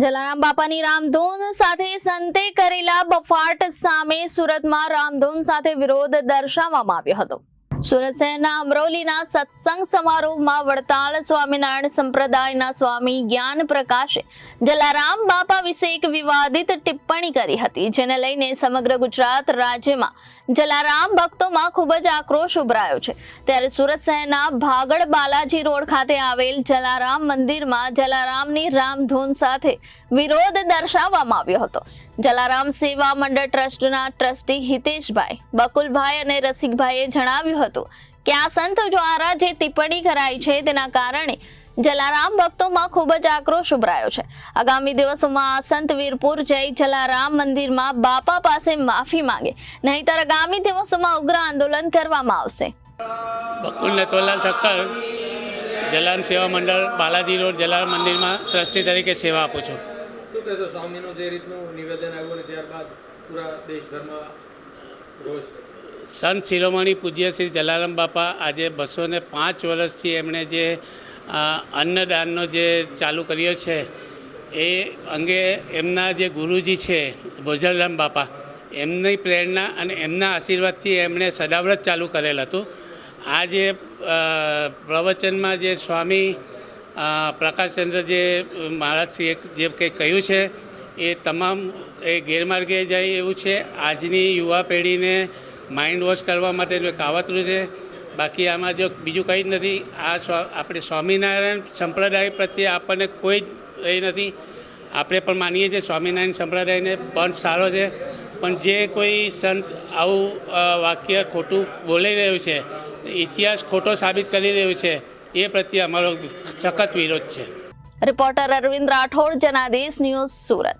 જલારામ બાપાની રામધૂન સાથે સંતે કરેલા બફાટ સામે સુરતમાં રામધૂન સાથે વિરોધ દર્શાવવામાં આવ્યો હતો. સુરત શહેરના અમરોલીના સત્સંગ સમારોહમાં વડતાલ સ્વામિનારાયણ સંપ્રદાયના સ્વામી જ્ઞાન પ્રકાશે જલારામ બાપા વિશે એક વિવાદિત ટિપ્પણી કરી હતી, જેને લઈને સમગ્ર ગુજરાત રાજ્યમાં જલારામ ભક્તોમાં ખૂબ જ આક્રોશ ઉભરાયો છે. ત્યારે સુરત શહેરના ભાગડ બાલાજી રોડ ખાતે આવેલ જલારામ મંદિરમાં જલારામની રામધૂન સાથે વિરોધ દર્શાવવામાં આવ્યો હતો. જલારામ સેવા મંડળ ટ્રસ્ટના ટ્રસ્ટી હિતેશભાઈ, બકુલભાઈ અને રસિકભાઈએ જણાવ્યું હતું કે આ સંત દ્વારા જે ટિપ્પણી કરાઈ છે તેના કારણે જલારામ ભક્તોમાં ખૂબ જ આક્રોશ ઉભરાયો છે. આગામી દિવસોમાં આ સંત વીરપુર જઈ જલારામ મંદિરમાં બાપા પાસે માફી માંગે, નહીતર આગામી દિવસોમાં ઉગ્ર આંદોલન કરવામાં આવશે. બકુલ નટવરલાલ ઠક્કર, જલારામ સેવા મંડળ, બાલાજી રોડ જલારામ મંદિરમાં ટ્રસ્ટી તરીકે સેવા આપું છું. શું કહેશો સ્વામીનું જે રીતનું નિવેદન આવ્યું અને ત્યારબાદ પૂરા દેશભરમાં રોષ સંત શિરોમણી પૂજ્ય શ્રી જલારામ બાપા આજે બસો ને પાંચ વર્ષથી એમણે જે અન્નદાનનો જે ચાલુ કર્યો છે, એ અંગે એમના જે ગુરુજી છે ભોજરામ બાપા, એમની પ્રેરણા અને એમના આશીર્વાદથી એમણે સદાવ્રત ચાલુ કરેલ હતું. આ જે પ્રવચનમાં જે સ્વામી પ્રકાશચંદ્ર જે મહારાજશ્રીએ જે કંઈ કહ્યું છે, એ તમામ એ ગેરમાર્ગે જાય એવું છે. આજની યુવા પેઢીને માઇન્ડ વોશ કરવા માટેનું એક કાવતરું છે. બાકી આમાં જો બીજું કંઈ જ નથી, આ આપણે સ્વામિનારાયણ સંપ્રદાય પ્રત્યે આપણને કોઈ જ એ નથી. આપણે પણ માનીએ છીએ સ્વામિનારાયણ સંપ્રદાયને પણ સારો છે. પણ જે કોઈ સંત આવું વાક્ય ખોટું બોલી રહ્યું છે, ઇતિહાસ ખોટો સાબિત કરી રહ્યું છે એ પ્રત્યે અમારો સખત વિરોધ છે. Reporter Arvind Rathod Janadesh news Surat.